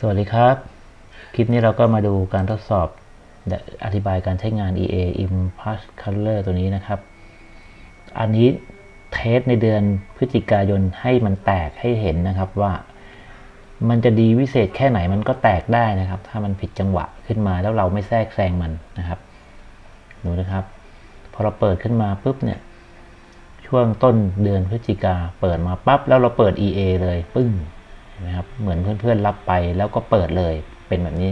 สวัสดีครับ คลิปนี้เราก็มาดูการทดสอบอธิบายการใช้งาน EA Impulse Color ตัวนี้นะครับ อันนี้เทสในเดือนพฤศจิกายนให้มันแตกให้เห็นนะครับว่า มันจะดีวิเศษแค่ไหนมันก็แตกได้นะครับ ถ้ามันผิดจังหวะขึ้นมาแล้วเราไม่แทรกแซงมันนะครับดูนะครับ พอเราเปิดขึ้นมาปุ๊บเนี่ยช่วงต้นเดือนพฤศจิกาเปิดมาปั๊บแล้วเราเปิด EA เลยปึ้ง นะครับเหมือนเพื่อนๆรับไปแล้วก็เปิดเลยเป็นแบบนี้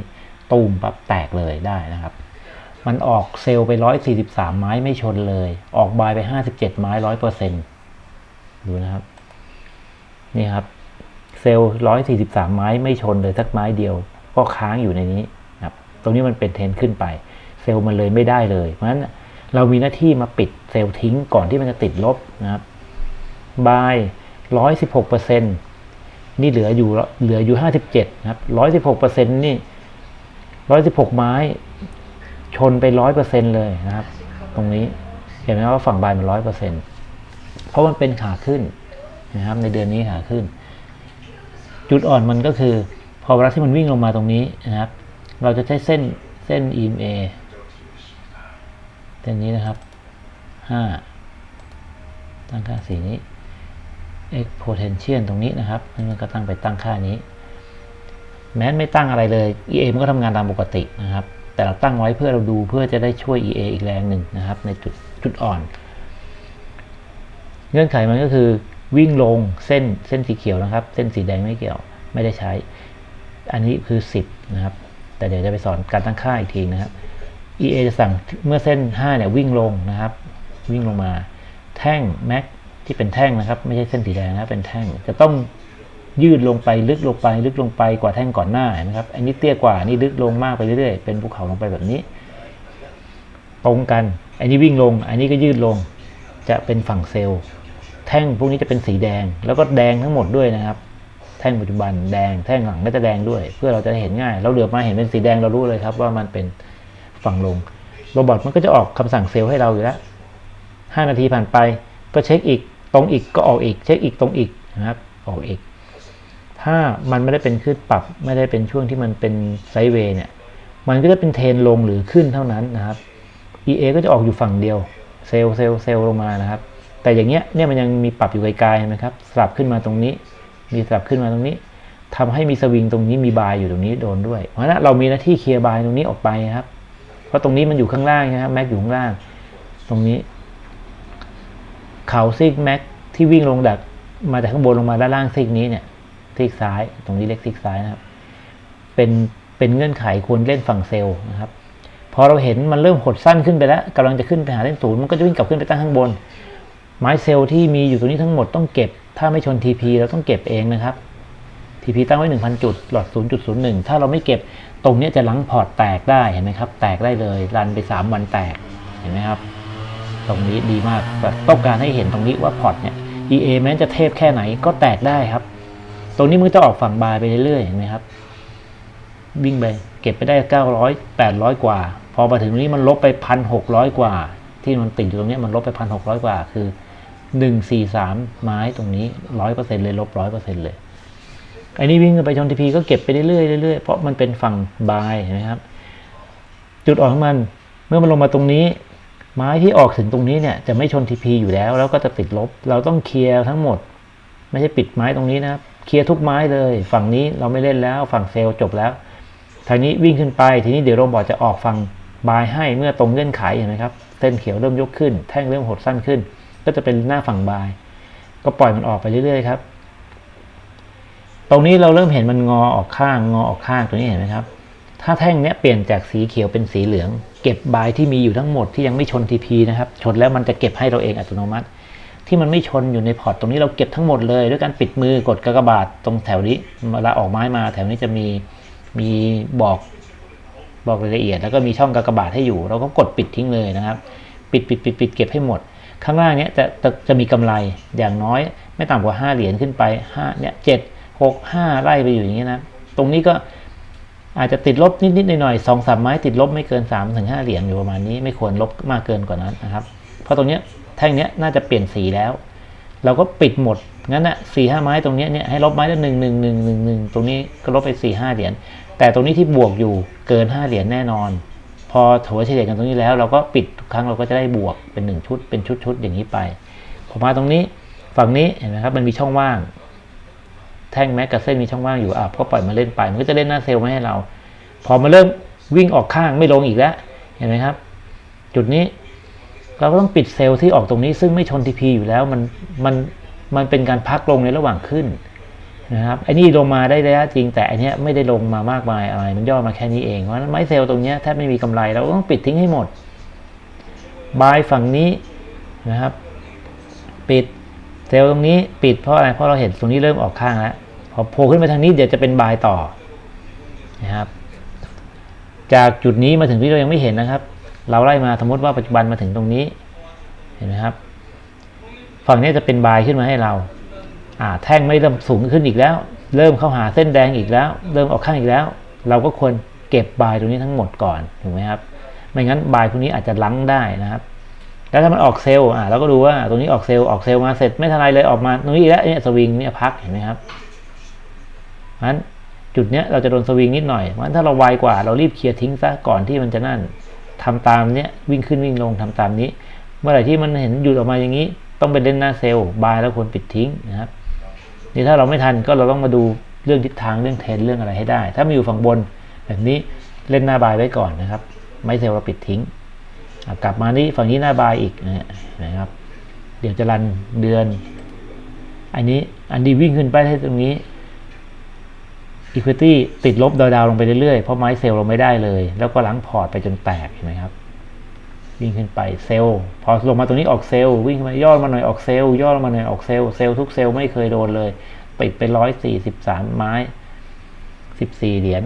ตูมปั๊บแตกเลยได้นะครับ มันออกเซลล์ไป 143 ไม้ไม่ชนเลย ออกบายไป 57 ไม้100%ดูนะครับนี่ครับเซลล์ 143 ไม้ไม่ชนเลยสักไม้เดียว ก็ค้างอยู่ในนี้ครับตรงนี้มันเป็นเทนขึ้นไป เซลล์มันเลยไม่ได้เลย เพราะฉะนั้นเรามีหน้าที่มาปิดเซลล์ทิ้งก่อนที่มันจะติดลบนะครับบาย116% นี่เหลืออยู่เหลืออยู่57นะครับ116%นี่116ไม้ชนไปร้อยเปอร์เซ็นต์เลยนะครับ ตรงนี้เห็นไหมว่าฝั่งบายมันร้อยเปอร์เซ็นต์เพราะมันเป็นขาขึ้นนะครับ ในเดือนนี้ขาขึ้น จุดอ่อนมันก็คือ พอเวลาที่มันวิ่งลงมาตรงนี้นะครับ เราจะใช้เส้นเส้น EMA เส้นนี้นะครับห้าตั้งค่าสีนี้ exponential ตรงนี้นะครับมันก็ตั้งไปตั้งค่านี้ แม้ไม่ตั้งอะไรเลย EA มันก็ทำงานตามปกตินะครับ แต่เราตั้งไว้เพื่อเราดูเพื่อจะได้ช่วย EA อีกแรงหนึ่งนะครับ ในจุดจุดอ่อน เงื่อนไขมันก็คือวิ่งลงเส้นเส้นสีเขียวนะครับ เส้นสีแดงไม่เกี่ยวไม่ได้ใช้ อันนี้คือ 10 นะครับ แต่เดี๋ยวจะไปสอนการตั้งค่าอีกทีนะครับ EA จะสั่งเมื่อเส้น 5 เนี่ยวิ่งลงนะครับ วิ่งลงมา แท่งแม็ก ที่เป็นแท่งนะครับ ไม่ใช่เส้นสีแดงนะเป็นแท่งจะต้องยืดลงไปลึกลงไป ลึกลงไปกว่าแท่งก่อนหน้านะครับ อันนี้เตี้ยกว่านี่ลึกลงมากไปเรื่อยๆเป็นภูเขาลงไปแบบนี้ ตรงกัน อันนี้วิ่งลง อันนี้ก็ยืดลงจะเป็นฝั่งเซลล์ แท่งพวกนี้จะเป็นสีแดง แล้วก็แดงทั้งหมดด้วยนะครับ แท่งปัจจุบันแดงแท่งหลังก็จะแดงด้วย เพื่อเราจะเห็นง่าย เราเหลือบมาเห็นเป็นสีแดงเรารู้เลยครับ ว่ามันเป็นฝั่งลงโรบอทมันก็จะออกคำสั่งเซลล์ให้เราอยู่แล้วห้านาทีผ่านไปก็เช็คอีก ตรงอีกก็ออกอีก เช็คอีกตรงอีกนะครับออกอีก ถ้ามันไม่ได้เป็นขึ้นปรับไม่ได้เป็นช่วงที่มันเป็นไซด์เวย์เนี่ยมันก็จะเป็นเทรนลงหรือขึ้นเท่านั้นนะครับ EA ก็จะออกอยู่ฝั่งเดียวเซลล์เซลล์เซลล์ลงมานะครับ แต่อย่างเงี้ยเนี่ยมันยังมีปรับอยู่ไกลๆนะครับสลับขึ้นมาตรงนี้ มีสลับขึ้นมาตรงนี้ทำให้มีสวิงตรงนี้มีบายอยู่ตรงนี้โดนด้วย เพราะฉะนั้นเรามีหน้าที่เคลียร์บายตรงนี้ออกไปครับ เพราะตรงนี้มันอยู่ข้างล่างนะครับแม็กอยู่ข้างล่าง ตรงนี้ เขาซิกแม็กที่วิ่งลงดักมาจากข้างบนลงมาด้านล่างซิกนี้เนี่ยซิกซ้าย ตรงนี้เล็กซิกซ้ายนะครับ เป็นเป็นเงื่อนไขควรเล่นฝั่งเซลล์นะครับ พอเราเห็นมันเริ่มหดสั้นขึ้นไปแล้วกำลังจะขึ้นไปหาเส้นศูนย์มันก็จะวิ่งกลับขึ้นไปตั้งข้างบน ไม้เซลล์ที่มีอยู่ตรงนี้ทั้งหมดต้องเก็บ ถ้าไม่ชน TP เราต้องเก็บเองนะครับ TP ตั้งไว้ 1,000 จุด หลอด 0.01 ถ้าเราไม่เก็บตรงนี้จะลังพอร์ตแตกได้เห็นไหมครับ แตกได้เลยรันไป 3 วันแตกเห็นไหมครับ ตรงนี้ดีมากแต่ต้องการให้เห็นตรงนี้ว่าพอร์ตเนี่ย EA แม้จะเทพแค่ไหนก็แตกได้ครับ ตรงนี้มันจะออกฝั่งบายไปเรื่อยๆเห็นไหมครับ วิ่งไปเก็บไปได้ 900 800 กว่า พอมาถึงตรงนี้มันลบไป 1,600 กว่า ที่มันติดอยู่ตรงนี้มันลบไป 1,600 กว่าคือ 143 ไม้ตรงนี้ 100%เลยลบ 100%เลยไอ้นี่วิ่งไปชนทีพีก็เก็บไปเรื่อยๆเรื่อยๆเพราะมันเป็นฝั่งบายเห็นไหมครับ จุดอ่อนของมัน เมื่อมันลงมาตรงนี้ ไม้ที่ออกถึงตรงนี้เนี่ยจะไม่ชนทีพีอยู่แล้ว แล้วก็จะติดลบ เราต้องเคลียร์ทั้งหมด ไม่ใช่ปิดไม้ตรงนี้นะครับ เคลียร์ทุกไม้เลย ฝั่งนี้เราไม่เล่นแล้ว ฝั่งเซลล์จบแล้วทางนี้วิ่งขึ้นไป ทีนี้เดี๋ยวโรบอทจะออกฝั่งบายให้เมื่อตรงเงื่อนไขเห็นไหมครับ เส้นเขียวเริ่มยกขึ้น แท่งเริ่มหดสั้นขึ้น ก็จะเป็นหน้าฝั่งบาย ก็ปล่อยมันออกไปเรื่อยๆครับ ตรงนี้เราเริ่มเห็นมันงอออกข้าง งอออกข้างตรงนี้เห็นไหมครับ ถ้าแท่งเนี้ยเปลี่ยนจากสีเขียวเป็นสีเหลือง เก็บบายที่มีอยู่ทั้งหมดที่ยังไม่ชนทีพีนะครับ ชนแล้วมันจะเก็บให้เราเองอัตโนมัติ ที่มันไม่ชนอยู่ในพอร์ตตรงนี้เราเก็บทั้งหมดเลย ด้วยการปิดมือกดกากบาทตรงแถวนี้เวลาออกไม้มา แถวนี้จะมีมีบอกบอกรายละเอียด แล้วก็มีช่องกากบาทให้อยู่ เราก็กดปิดทิ้งเลยนะครับ ปิดปิดปิดปิดเก็บให้หมด ข้างล่างเนี้ยจะจะจะมีกำไรอย่างน้อย ไม่ต่ำกว่าห้าเหรียญขึ้นไปห้าเนี่ยเจ็ดหกห้าไล่ไปอยู่อย่างนี้นะ ตรงนี้ก็ อาจจะติดลบนิดๆหน่อยๆสองสามไม้ติดลบไม่เกิน3าถึงห้าเหรียญอยู่ประมาณนี้ไม่ควรลบมากเกินกว่านั้นนะครับ เพราะตรงเนี้ยแท่งเนี้ยน่าจะเปลี่ยนสีแล้ว เราก็ปิดหมดงั้นอะสี่ห้าไม้ตรงเนี้ยเนี่ยให้ลบไม้ละหนึ่งหนึ่งหนึ่งหนึ่งหนึ่งตรงนี้ก็ลบไปสี่ห้าเหรียญแต่ตรงนี้ที่บวกอยู่เกินห้าเหรียญแน่นอน พอถัวเฉลี่ยกันตรงนี้แล้ว เราก็ปิดทุกครั้งเราก็จะได้บวกเป็นหนึ่งชุดเป็นชุดๆอย่างนี้ไปพอมาตรงนี้ฝั่งนี้เห็นไหมครับมันมีช่องว่าง แท่งแม็กกับเส้นมีช่องว่างอยู่อะก็ปล่อยมาเล่นไป มันก็จะเล่นหน้าเซลล์มาให้เรา พอมาเริ่มวิ่งออกข้างไม่ลงอีกแล้ว เห็นไหมครับ จุดนี้เราก็ต้องปิดเซลล์ที่ออกตรงนี้ ซึ่งไม่ชนทีพีอยู่แล้วมันมันมันเป็นการพักลงในระหว่างขึ้นนะครับไอ้นี่ลงมาได้ระยะจริง แต่อันนี้ไม่ได้ลงมามากมายอะไรมันย่อมาแค่นี้เองเพราะฉะนั้นไม้เซลล์ตรงนี้แทบไม่มีกำไรเราก็ต้องปิดทิ้งให้หมดบายฝั่งนี้นะครับ ปิดเซลล์ตรงนี้ปิดเพราะอะไรเพราะเราเห็นตรงนี้เริ่มออกข้างแล้ว พอโผล่ขึ้นไปทางนี้เดี๋ยวจะเป็นบายต่อนะครับ จากจุดนี้มาถึงที่เรายังไม่เห็นนะครับ เราไล่มาสมมติว่าปัจจุบันมาถึงตรงนี้เห็นไหมครับ ฝั่งนี้จะเป็นบายขึ้นมาให้เราอ่าแท่งไม่เริ่มสูงขึ้นอีกแล้ว เริ่มเข้าหาเส้นแดงอีกแล้ว เริ่มออกข้างอีกแล้ว เราก็ควรเก็บบายตรงนี้ทั้งหมดก่อนถูกไหมครับไม่งั้นบายพวกนี้อาจจะลังได้นะครับแล้วถ้ามันออกเซลล์อ่าเราก็ดูว่าตรงนี้ออกเซลล์ออกเซลล์มาเสร็จไม่ทันไรเลยออกมาตรงนี้อีกแล้วเนี่ยสวิงเนี่ยพักเห็นไหมครับ งั้นจุดเนี้ยเราจะโดนสวิงนิดหน่อยงั้นถ้าเราไวกว่าเรารีบเคลียร์ทิ้งซะก่อนที่มันจะนั่นทำตามเนี้ยวิ่งขึ้นวิ่งลงทำตามนี้ เมื่อไหร่ที่มันเห็นหยุดออกมาอย่างนี้ ต้องไปเล่นหน้าเซลล์บายแล้วควรปิดทิ้งนะครับนี่ถ้าเราไม่ทันก็เราต้องมาดูเรื่องทิศทางเรื่องเทรนเรื่องอะไรให้ได้ ถ้ามาอยู่ฝั่งบนแบบนี้เล่นหน้าบายไว้ก่อนนะครับ ไม่เซลล์เราปิดทิ้ง กลับมานี่ฝั่งนี้หน้าบายอีกนะครับ เดี๋ยวจะรันเดือน อันนี้อันดีวิ่งขึ้นไปให้ตรงนี้ Equity ติดลบดาวๆลงไปเรื่อยๆ เพราะไม้เซลล์เราไม่ได้เลย แล้วก็ล้างพอร์ตไปจนแตกเห็นไหมครับ วิ่งขึ้นไปเซลล์พอลงมาตรงนี้ออกเซลล์วิ่งมาย่อมาหน่อยออกเซลล์ย่อมาหน่อยออกเซลล์เซลล์ทุกเซลล์ไม่เคยโดนเลยปิดไปร้อยสี่สิบสามไม้สิบสี่เหรียญ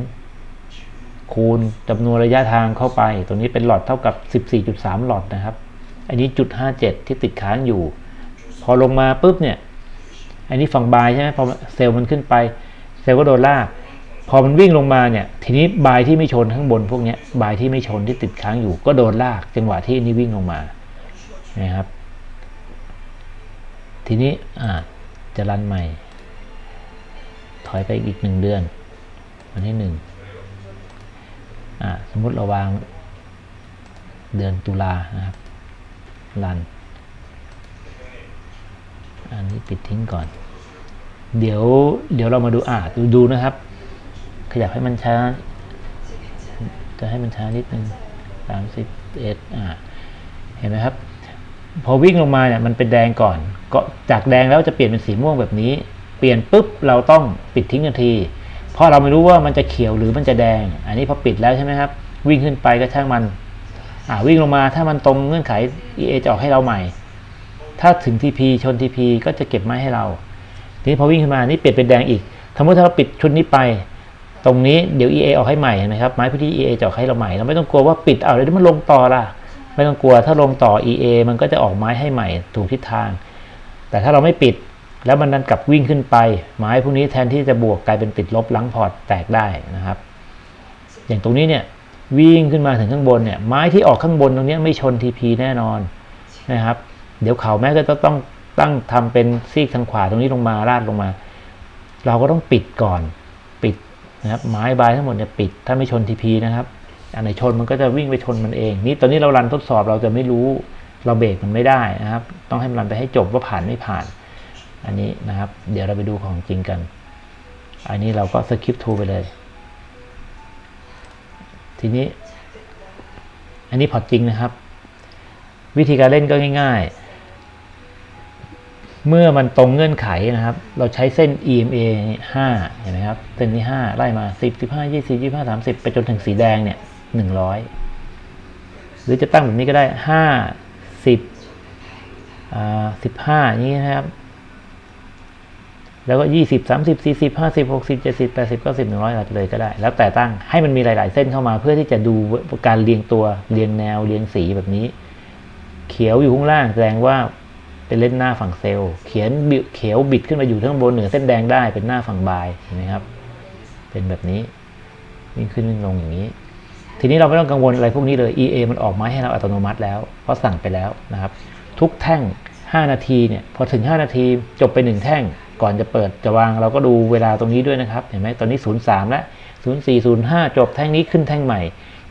คูณจำนวนระยะทางเข้าไป ตรงนี้เป็นหลอดเท่ากับ 14.3 หลอดนะครับ อันนี้จุด57 ที่ติดค้างอยู่ พอลงมาปุ๊บเนี่ย อันนี้ฝั่งบายใช่ไหมพอเซลล์มันขึ้นไป เซลล์ก็โดนลาก พอมันวิ่งลงมาเนี่ย ทีนี้บายที่ไม่ชนข้างบนพวกนี้บายที่ไม่ชนที่ติดค้างอยู่ ก็โดนลากจังหวะที่นี่วิ่งลงมานะครับ ทีนี้อ่าจะรันใหม่ ถอยไปอีกหนึ่งเดือนวันที่หนึ่งอ่าสมมติเราวางเดือนตุลานะครับรัน อันนี้ปิดทิ้งก่อน เดี๋ยวเดี๋ยวเรามาดูอ่าดูดูนะครับ ขยับให้มันช้า จะให้มันช้านิดนึงสามสิบเอ็ดอ่าเห็นไหมครับ พอวิ่งลงมาเนี่ยมันเป็นแดงก่อน ก็จากแดงแล้วจะเปลี่ยนเป็นสีม่วงแบบนี้ เปลี่ยนปุ๊บเราต้องปิดทิ้งทันทีเพราะเราไม่รู้ว่ามันจะเขียวหรือมันจะแดง อันนี้พอปิดแล้วใช่ไหมครับ วิ่งขึ้นไปก็ช่างมันอ่าวิ่งลงมาถ้ามันตรงเงื่อนไข EA จะออกให้เราใหม่ ถ้าถึง TP ชน TP ก็จะเก็บไม้ให้เรา ทีนี้พอวิ่งขึ้นมานี่เปลี่ยนเป็นแดงอีกสมมติถ้าเราปิดชุดนี้ไป ตรงนี้เดี๋ยว EA ออกให้ใหม่นะครับไม้พื้นที่ EA จะออกให้เราใหม่ เราไม่ต้องกลัวว่าปิดเอาแล้วมันลงต่อล่ะ ไม่ต้องกลัวถ้าลงต่อ EA มันก็จะออกไม้ให้ใหม่ถูกทิศทาง แต่ถ้าเราไม่ปิดแล้วมันดันกลับวิ่งขึ้นไป ไม้พวกนี้แทนที่จะบวกกลายเป็นติดลบลังพอร์ตแตกได้นะครับ อย่างตรงนี้เนี่ยวิ่งขึ้นมาถึงข้างบนเนี่ยไม้ที่ออกข้างบนตรงนี้ไม่ชน TP แน่นอนนะครับ เดี๋ยวเขาแม้ก็จะต้องตั้งทำเป็นซีกทางขวาตรงนี้ลงมาลาดลงมา เราก็ต้องปิดก่อน ปิด นะครับไม้บายทั้งหมดเนี่ยปิด ถ้าไม่ชน TP นะครับ อันไหนชนมันก็จะวิ่งไปชนมันเอง นี่ตอนนี้เรารันทดสอบเราจะไม่รู้เราเบรกมันไม่ได้นะครับ ต้องให้มันรันไปให้จบว่าผ่านไม่ผ่าน อันนี้นะครับ เดี๋ยวเราไปดูของจริงกัน อันนี้เราก็สคริปทูไปเลย ทีนี้ อันนี้พอจริงนะครับ วิธีการเล่นก็ง่าย ๆ เมื่อมันตรงเงื่อนไขนะครับ เราใช้เส้น EMA 5เห็นไหมครับ เส้นที่ 5 ไล่มา 10 15 20 25 30 ไปจนถึงสีแดงเนี่ย 100 หรือจะตั้งแบบนี้ก็ได้ 5 10อ่า15 อย่างนี้นะครับ แล้วก็ 20 30 40 50 60 70 80 90 100อะไรไปเลยก็ได้ แล้วแต่ตั้งให้มันมีหลาย ๆ เส้นเข้ามาเพื่อที่จะดูการเรียงตัว เรียงแนว เรียงสีแบบนี้ เขียวอยู่ข้างล่างแสดงว่า เป็นเล่นหน้าฝั่งเซลล์ เขียนบิเขียวบิดขึ้นมาอยู่ข้างบนเหนือเส้นแดงได้เป็นหน้าฝั่งบายเห็นไหมครับ เป็นแบบนี้วิ่งขึ้นวิ่งลงอย่างนี้ ทีนี้เราไม่ต้องกังวลอะไรพวกนี้เลย EA มันออกมาให้เราอัตโนมัติแล้ว เพราะสั่งไปแล้วนะครับ ทุกแท่ง 5 นาทีเนี่ยพอถึง 5 นาทีจบไป 1 แท่ง ก่อนจะเปิดจะวางเราก็ดูเวลาตรงนี้ด้วยนะครับเห็นไหมตอนนี้ 03 แล้ว 04 05 จบแท่งนี้ขึ้นแท่งใหม่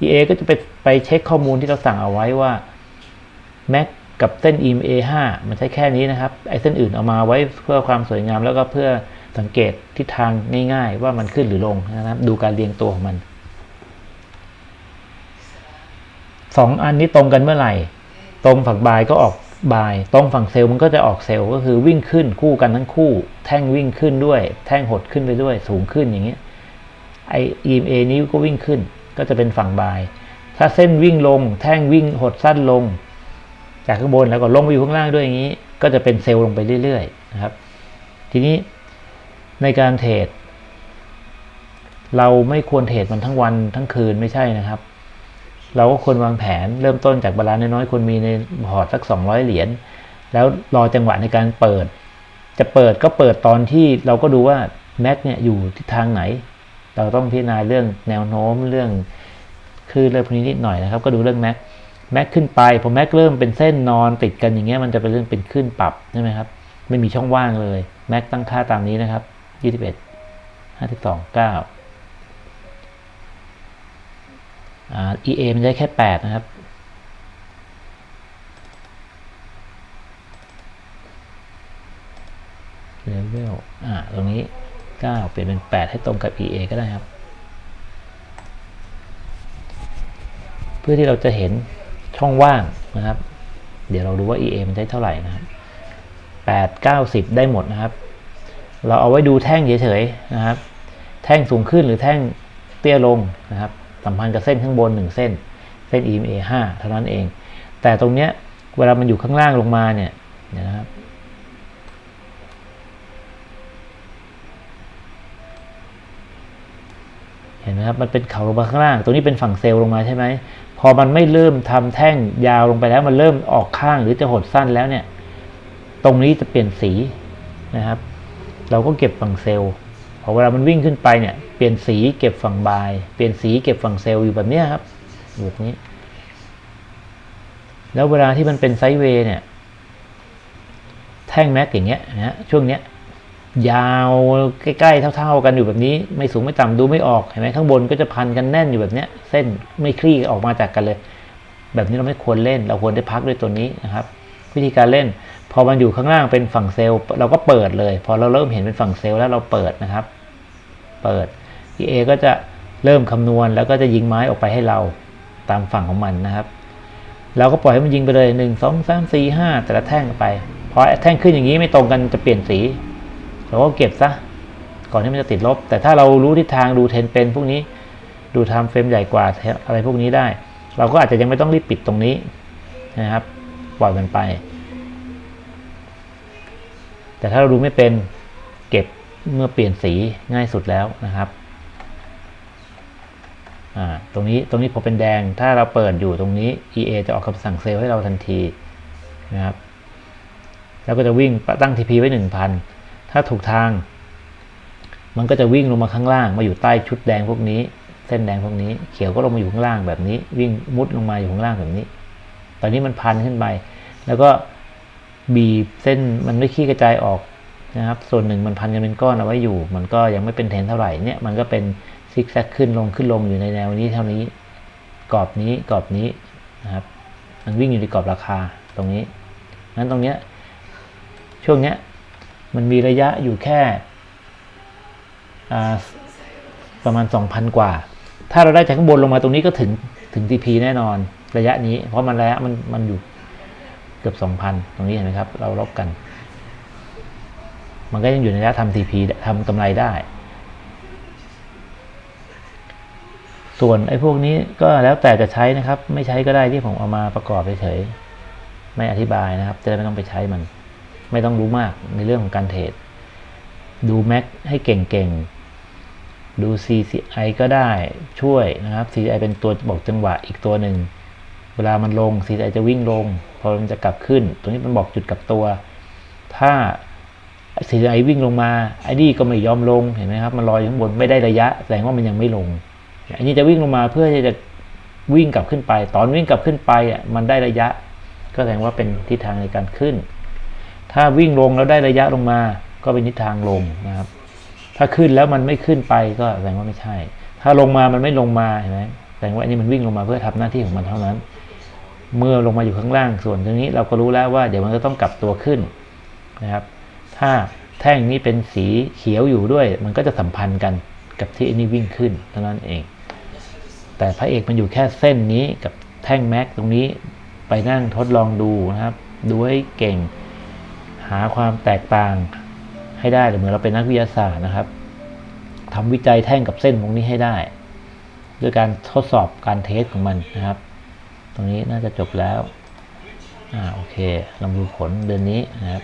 EA ก็จะไปไปเช็คข้อมูลที่เราสั่งเอาไว้ว่า Mac กับเส้น EMA 5 มันใช้แค่นี้นะครับ ไอ้เส้นอื่นเอามาไว้เพื่อความสวยงามแล้วก็เพื่อสังเกตทิศทางง่ายๆ ว่ามันขึ้นหรือลงนะครับ ดูการเรียงตัวของมันสองอันนี้ตรงกันเมื่อไหร่ ตรงฝั่งบายก็ออกบาย ตรงฝั่งเซลล์มันก็จะออกเซลล์ก็คือวิ่งขึ้นคู่กันทั้งคู่ แท่งวิ่งขึ้นด้วย แท่งหดขึ้นไปด้วย สูงขึ้นอย่างเงี้ย ไอ EMA นี้ก็วิ่งขึ้น ก็จะเป็นฝั่งบาย ถ้าเส้นวิ่งลง แท่งวิ่งหดสั้นลง จากข้างบนแล้วก็ลงไปอยู่ข้างล่างด้วยอย่างนี้ ก็จะเป็นเซลล์ลงไปเรื่อยๆนะครับ ทีนี้ในการเทรดเราไม่ควรเทรดมันทั้งวันทั้งคืนไม่ใช่นะครับ เราก็ควรวางแผนเริ่มต้นจากบาลานซ์น้อยๆควรมีในพอร์ตสัก 200 เหรียญแล้วรอจังหวะในการเปิด จะเปิดก็เปิดตอนที่เราก็ดูว่าแม็กเนี่ยอยู่ทิศทางไหน เราต้องพิจารณาเรื่องแนวโน้มเรื่องคือเรื่องพวกนี้นิดหน่อยนะครับ ก็ดูเรื่องแม็ก แม็กขึ้นไปพอแม็กเริ่มเป็นเส้นนอนติดกันอย่างเงี้ยมันจะเป็นเรื่องเป็นขึ้นปรับใช่ไหมครับไม่มีช่องว่างเลยแม็กตั้งค่าตามนี้นะครับ 21 52 9อ่า EA มันได้แค่ 8 นะครับ เลเวล อ่า ตรงนี้ 9 เปลี่ยนเป็น 8 ให้ตรงกับ EA ก็ได้ครับ เพื่อที่เราจะเห็น ช่องว่างนะครับ เดี๋ยวเราดูว่า EA มันได้เท่าไหร่นะครับ8 90 ได้หมดนะครับ เราเอาไว้ดูแท่งเฉยๆนะครับ แท่งสูงขึ้นหรือแท่งเตี้ยลงนะครับ สัมพันธ์กับเส้นข้างบน 1 เส้น เส้น EMA 5 เท่านั้นเอง แต่ตรงเนี้ยเวลามันอยู่ข้างล่างลงมาเนี่ยนะครับเห็นไหมครับ มันเป็นเขาลงมาข้างล่าง ตรงนี้เป็นฝั่งเซลล์ลงมาใช่ไหม พอมันไม่เริ่มทำแท่งยาวลงไปแล้วมันเริ่มออกข้างหรือจะหดสั้นแล้วเนี่ย ตรงนี้จะเปลี่ยนสีนะครับ เราก็เก็บฝั่งเซลล์พอเวลามันวิ่งขึ้นไปเนี่ยเปลี่ยนสีเก็บฝั่งบาย เปลี่ยนสีเก็บฝั่งเซลล์อยู่แบบนี้ครับแบบนี้ แล้วเวลาที่มันเป็นไซด์เวย์เนี่ย แท่งแม็กอย่างเงี้ยนะฮะช่วงเนี้ย ยาวใกล้ๆเท่า ๆ กันอยู่แบบนี้ ไม่สูงไม่ต่ำดูไม่ออกเห็นไหมข้างบนก็จะพันกันแน่นอยู่แบบเนี้ย เส้นไม่คลี่ออกมาจากกันเลย แบบนี้เราไม่ควรเล่น เราควรได้พักด้วยตัวนี้นะครับ วิธีการเล่น พอมันอยู่ข้างล่างเป็นฝั่งเซลล์เราก็เปิดเลย พอเราเริ่มเห็นเป็นฝั่งเซลล์แล้วเราเปิดนะครับ เปิด EA ก็จะเริ่มคำนวณแล้วก็จะยิงไม้ออกไปให้เราตามฝั่งของมันนะครับเราก็ปล่อยให้มันยิงไปเลยหนึ่งสองสามสี่ห้าแต่ละแท่งไปพอแท่งขึ้นอย่างนี้ไม่ตรงกันจะเปลี่ยนสี เราก็เก็บซะก่อนที่มันจะติดลบ แต่ถ้าเรารู้ทิศทางดูเทนเป็นพวกนี้ดูไทม์เฟรมใหญ่กว่าอะไรพวกนี้ได้ เราก็อาจจะยังไม่ต้องรีบปิดตรงนี้นะครับ ปล่อยมันไป แต่ถ้าเราดูไม่เป็นเก็บเมื่อเปลี่ยนสีง่ายสุดแล้วนะครับอ่าตรงนี้ตรงนี้พอเป็นแดงถ้าเราเปิดอยู่ตรงนี้ EA จะออกคำสั่งเซลล์ให้เราทันทีนะครับ แล้วก็จะวิ่งตั้ง TP ไว้ 1,000 ถ้าถูกทาง มันก็จะวิ่งลงมาข้างล่าง มาอยู่ใต้ชุดแดงพวกนี้ เส้นแดงพวกนี้ เขียวก็ลงมาอยู่ข้างล่างแบบนี้ วิ่งมุดลงมาอยู่ข้างล่างแบบนี้ ตอนนี้มันพันขึ้นไป แล้วก็บีบเส้นมันไม่ขี้กระจายออกนะครับ ส่วนหนึ่งมันพันกันเป็นก้อนเอาไว้อยู่ มันก็ยังไม่เป็นเทรนเท่าไหร่เนี่ย มันก็เป็นซิกแซกขึ้นลงขึ้นลงอยู่ในแนวนี้เท่านี้ กรอบนี้กรอบนี้นะครับ มันวิ่งอยู่ในกรอบราคาตรงนี้ นั้นตรงเนี้ยช่วงเนี้ย มันมีระยะอยู่แค่ประมาณ 2,000 กว่า ถ้าเราได้จากข้างบนลงมาตรงนี้ก็ถึงถึง TP แน่นอนระยะนี้ เพราะมันระยะมันมันอยู่เกือบ 2,000 ตรงนี้เห็นไหมครับ เราลบกัน มันก็ยังอยู่ในระยะทำ TP ทำกำไรได้ ส่วนไอ้พวกนี้ก็แล้วแต่จะใช้นะครับ ไม่ใช้ก็ได้ที่ผมเอามาประกอบเฉยๆไม่อธิบายนะครับ จะได้ไม่ต้องไปใช้มัน ไม่ต้องรู้มากในเรื่องของการเทรด ดูแม็กให้เก่งๆ ดู CCI ก็ได้ช่วยนะครับ CCI เป็นตัวบอกจังหวะอีกตัวหนึ่ง เวลามันลง CCI จะวิ่งลง พอมันจะกลับขึ้น ตัวนี้มันบอกจุดกลับตัว ถ้า CCI วิ่งลงมาไอ้นี่ก็ไม่ยอมลงเห็นไหมครับมันลอยอยู่ข้างบนไม่ได้ระยะ แสดงว่ามันยังไม่ลงอันนี้จะวิ่งลงมาเพื่อที่จะวิ่งกลับขึ้นไป ตอนวิ่งกลับขึ้นไปอะมันได้ระยะ ก็แสดงว่าเป็นทิศทางในการขึ้น ถ้าวิ่งลงแล้วได้ระยะลงมา ก็เป็นทิศทางลงนะครับ ถ้าขึ้นแล้วมันไม่ขึ้นไปก็แสดงว่าไม่ใช่ ถ้าลงมามันไม่ลงมาเห็นไหมแสดงว่าอันนี้มันวิ่งลงมาเพื่อทำหน้าที่ของมันเท่านั้น เมื่อลงมาอยู่ข้างล่างส่วนตรงนี้เราก็รู้แล้วว่าเดี๋ยวมันจะต้องกลับตัวขึ้นนะครับ ถ้าแท่งนี้เป็นสีเขียวอยู่ด้วย มันก็จะสัมพันธ์กันกับที่อันนี้วิ่งขึ้นเท่านั้นเอง แต่พระเอกมันอยู่แค่เส้นนี้กับแท่งแม็กตรงนี้ไปนั่งทดลองดูนะครับ ดูให้เก่ง หาความแตกต่างให้ได้เหมือนเราเป็นนักวิทยาศาสตร์นะครับทำวิจัยแท่งกับเส้นตรงนี้ให้ได้ ด้วยการทดสอบการเทสของมันนะครับ ตรงนี้น่าจะจบแล้วอ่าโอเคลองดูผลเดือนนี้นะครับ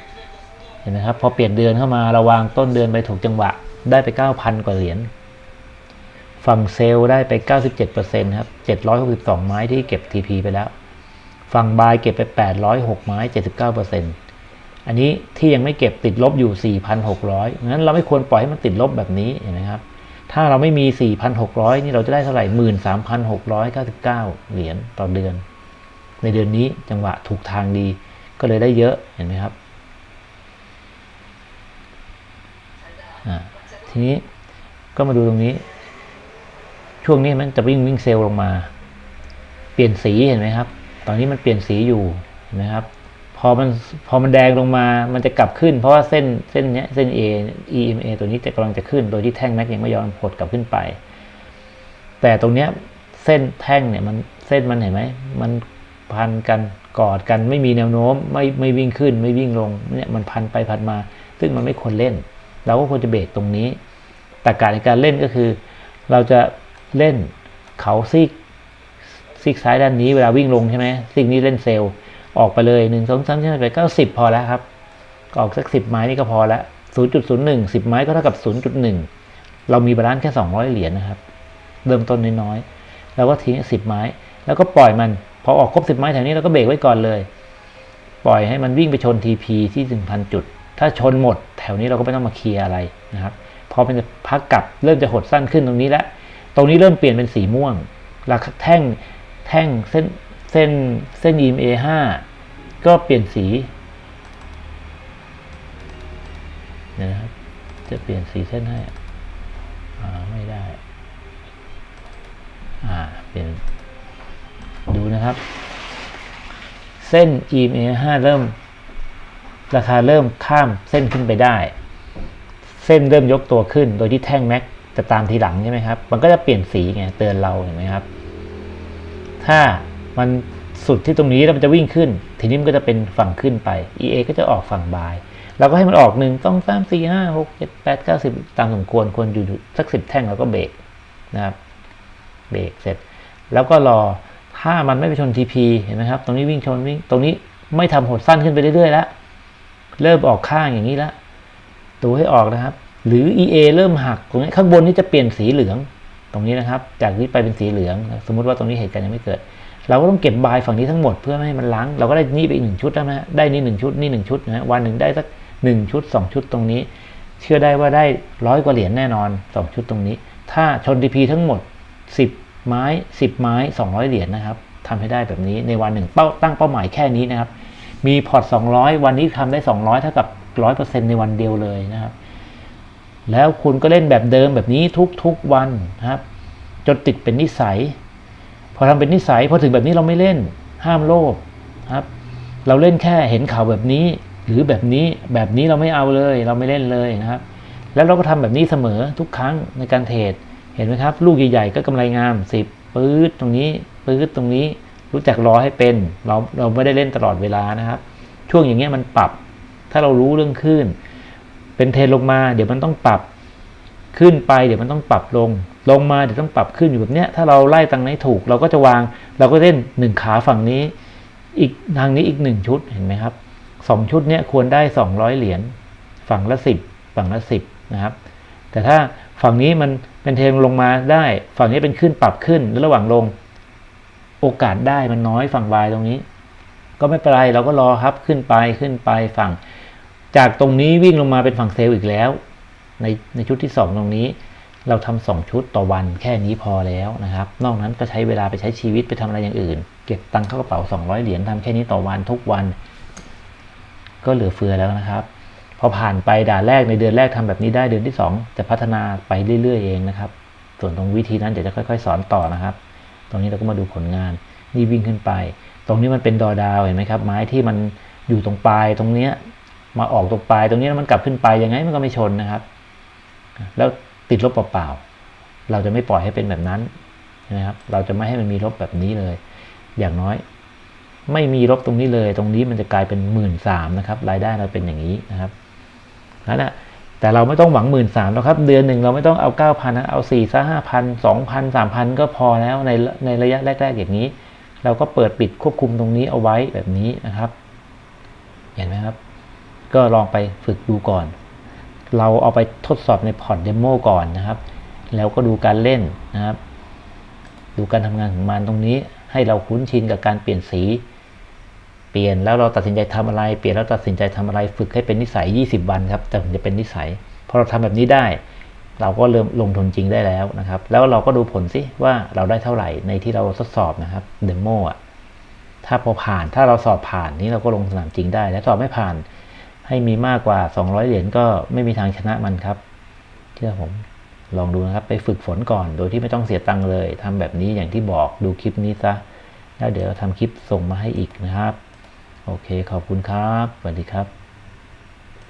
เห็นไหมครับพอเปลี่ยนเดือนเข้ามาระวางต้นเดือนไปถูกจังหวะได้ไป 9,000 กว่าเหรียญฝั่งเซลล์ได้ไป 97%ครับ 762 ไม้ที่เก็บ TP ไปแล้ว ฝั่งบายเก็บไป 806 ไม้ 79% อันนี้ที่ยังไม่เก็บติดลบอยู่ 4,600งั้นเราไม่ควรปล่อยให้มันติดลบแบบนี้เห็นไหมครับ ถ้าเราไม่มี 4,600 นี่เราจะได้เท่าไหร่ 13,699 เหรียญต่อเดือน ในเดือนนี้จังหวะถูกทางดีก็เลยได้เยอะเห็นไหมครับอ่าทีนี้ก็มาดูตรงนี้ ช่วงนี้มันจะวิ่งวิ่งเซลล์ลงมา เปลี่ยนสีเห็นไหมครับ ตอนนี้มันเปลี่ยนสีอยู่เห็นไหมครับ พอมันพอมันแดงลงมา มันจะกลับขึ้น เพราะว่าเส้นเส้นเนี้ยเส้น A EMA ตัวนี้จะกำลังจะขึ้น โดยที่แท่งแม็กยังไม่ยอมหดกลับขึ้นไป แต่ตรงเนี้ยเส้นแท่งเนี่ยมันเส้นมันเห็นไหมมันพันกันกอดกันไม่มีแนวโน้มไม่ไม่วิ่งขึ้นไม่วิ่งลงเนี่ยมันพันไปพันมา ซึ่งมันไม่ควรเล่น เราก็ควรจะเบรกตรงนี้แต่การในการเล่นก็คือ เราจะเล่นเขาซีกซีกซ้ายด้านนี้เวลาวิ่งลงใช่ไหมซีกนี้เล่นเซลล์ ออกไปเลยหนึ่งสองสามสี่ห้าไปเก้าสิบพอแล้วครับออกสักสิบไม้นี่ก็พอแล้วศูนย์จุดศูนย์หนึ่งสิบไม้ก็เท่ากับศูนย์จุดหนึ่งเรามีบาลานซ์แค่สองร้อยเหรียญนะครับ เริ่มต้นน้อยๆ แล้วก็ทิ้งสิบไม้ แล้วก็ปล่อยมัน พอออกครบสิบไม้แถวนี้เราก็เบรกไว้ก่อนเลย ปล่อยให้มันวิ่งไปชน TP ที่หนึ่งพันจุด ถ้าชนหมด แถวนี้เราก็ไม่ต้องมาเคลียร์อะไรนะครับ พอมันจะพักกลับเริ่มจะหดสั้นขึ้นตรงนี้แล้ว ตรงนี้เริ่มเปลี่ยนเป็นสีม่วงราคาแท่งแท่งเส้น เส้นเส้น EMA ห้าก็เปลี่ยนสีเนี่ยนะครับ จะเปลี่ยนสีเส้นให้อ่าไม่ได้ อ่า เปลี่ยน ดูนะครับ เส้น EMA 5 เริ่ม ราคาเริ่มข้ามเส้นขึ้นไปได้ เส้นเริ่มยกตัวขึ้น โดยที่แท่งแม็กจะตามทีหลังใช่ไหมครับ มันก็จะเปลี่ยนสีไง เตือนเราเห็นไหมครับ ถ้า มันสุดที่ตรงนี้แล้วมันจะวิ่งขึ้น ทีนี้มันก็จะเป็นฝั่งขึ้นไป EA ก็จะออกฝั่งบายเราก็ให้มันออกหนึ่งต้องสามสี่ห้าหกเจ็ดแปดเก้าสิบตามสมควรควรอยู่สักสิบแท่งเราก็เบรกนะครับเบรกเสร็จ แล้วก็รอถ้ามันไม่ไปชน TP เห็นไหมครับ ตรงนี้วิ่งชนวิ่งตรงนี้ไม่ทำหดสั้นขึ้นไปเรื่อยๆแล้วเริ่มออกข้างอย่างนี้แล้วดูให้ออกนะครับ หรือ EA เริ่มหักตรงนี้ข้างบนนี่จะเปลี่ยนสีเหลือง ตรงนี้นะครับ จากนี้ไปเป็นสีเหลือง สมมุติว่าตรงนี้เหตุการณ์ยังไม่เกิด เราก็ต้องเก็บบายฝั่งนี้ทั้งหมดเพื่อไม่ให้มันล้าง เราก็ได้นี่ไปอีกหนึ่งชุดแล้วนะฮะได้นี่หนึ่งชุดนี่หนึ่งชุดนะฮะวันหนึ่งได้สักหนึ่งชุดสองชุดตรงนี้ เชื่อได้ว่าได้ร้อยกว่าเหรียญแน่นอนสองชุดตรงนี้ ถ้าชน TP ทั้งหมดสิบไม้สิบไม้สองร้อยเหรียญนะครับทำให้ได้แบบนี้ในวันหนึ่งเป้าตั้งเป้าหมายแค่นี้นะครับ มีพอร์ต200วันนี้ทำได้200เท่ากับ100%ในวันเดียวเลยนะครับ แล้วคุณก็เล่นแบบเดิมแบบนี้ทุกๆวันนะครับ จนติดเป็นนิสัย พอทำเป็นนิสัยพอถึงแบบนี้เราไม่เล่น ห้ามโลภครับ เราเล่นแค่เห็นข่าวแบบนี้ หรือแบบนี้แบบนี้เราไม่เอาเลย เราไม่เล่นเลยนะครับ แล้วเราก็ทำแบบนี้เสมอทุกครั้งในการเทรดเห็นไหมครับ ลูกใหญ่ๆก็กำไรงามสิบปื๊ดตรงนี้ปื๊ดตรงนี้รู้จักรอให้เป็น เราเราไม่ได้เล่นตลอดเวลานะครับ ช่วงอย่างเงี้ยมันปรับ ถ้าเรารู้เรื่องขึ้น เป็นเทรนลงมา เดี๋ยวมันต้องปรับขึ้นไป เดี๋ยวมันต้องปรับลง ลงมาเดี๋ยวต้องปรับขึ้นอยู่แบบเนี้ยถ้าเราไล่ตังไหนถูก เราก็จะวางเราก็เล่นหนึ่งขาฝั่งนี้ อีกทางนี้อีกหนึ่งชุดเห็นไหมครับสองชุดเนี้ยควรได้สองร้อยเหรียญฝั่งละสิบฝั่งละสิบนะครับ แต่ถ้าฝั่งนี้มันเป็นเทรนลงมาได้ ฝั่งนี้เป็นขึ้นปรับขึ้นแล้วระหว่างลงโอกาสได้มันน้อยฝั่งบายตรงนี้ ก็ไม่เป็นไรเราก็รอครับขึ้นไปขึ้นไปฝั่ง จากตรงนี้วิ่งลงมาเป็นฝั่งเซลล์อีกแล้ว ในในชุดที่ 2 ตรงนี้ เราทำสองชุดต่อวันแค่นี้พอแล้วนะครับ นอกนั้นก็ใช้เวลาไปใช้ชีวิตไปทำอะไรอย่างอื่น เก็บตังค์เข้ากระเป๋า 200 เหรียญทำแค่นี้ต่อวันทุกวัน ก็เหลือเฟือแล้วนะครับ พอผ่านไปด่านแรกในเดือนแรกทำแบบนี้ได้เดือนที่ 2 จะพัฒนาไปเรื่อย ๆ เองนะครับ ส่วนตรงวิธีนั้นเดี๋ยวจะค่อย ๆ สอนต่อนะครับ ตรงนี้เราก็มาดูผลงานนี่วิ่งขึ้นไป ตรงนี้มันเป็นดอดาวเห็นไหมครับ ไม้ที่มันอยู่ตรงปลายตรงเนี้ยมาออกตรงปลายตรงนี้แล้วมันกลับขึ้นไปยังไงมันก็ไม่ชนนะครับ แล้ว ติดลบเปล่าๆเราจะไม่ปล่อยให้เป็นแบบนั้นใช่ไหมครับ เราจะไม่ให้มันมีลบแบบนี้เลย อย่างน้อย ไม่มีลบตรงนี้เลย ตรงนี้มันจะกลายเป็นหมื่นสามนะครับ รายได้เราเป็นอย่างนี้นะครับนั่นแหละแต่เราไม่ต้องหวังหมื่นสามแล้วครับ เดือนหนึ่งเราไม่ต้องเอาเก้าพันเอาสี่ซะห้าพันสองพันสามพันก็พอแล้วในในระยะแรก ๆ อย่างนี้ เราก็เปิดปิดควบคุมตรงนี้เอาไว้แบบนี้นะครับ เห็นไหมครับ ก็ลองไปฝึกดูก่อน เราเอาไปทดสอบในพอร์ตเดโมก่อนนะครับ แล้วก็ดูการเล่นนะครับ ดูการทำงานของมันตรงนี้ ให้เราคุ้นชินกับการเปลี่ยนสี เปลี่ยนแล้วเราตัดสินใจทำอะไร เปลี่ยนแล้วตัดสินใจทำอะไร ฝึกให้เป็นนิสัย 20 วันครับ แต่ถึงจะเป็นนิสัย พอเราทำแบบนี้ได้ เราก็เริ่มลงทุนจริงได้แล้วนะครับ แล้วเราก็ดูผลสิว่าเราได้เท่าไหร่ในที่เราทดสอบนะครับเดโมอะถ้าพอผ่านถ้าเราสอบผ่านนี้เราก็ลงสนามจริงได้ และสอบไม่ผ่าน ให้มีมากกว่า 200 เหรียญก็ไม่มีทางชนะมันครับ เชื่อผมลองดูนะครับไปฝึกฝนก่อนโดยที่ไม่ต้องเสียตังค์เลยทำแบบนี้อย่างที่บอกดูคลิปนี้ซะ แล้วเดี๋ยวทำคลิปส่งมาให้อีกนะครับ โอเคขอบคุณครับสวัสดีครับ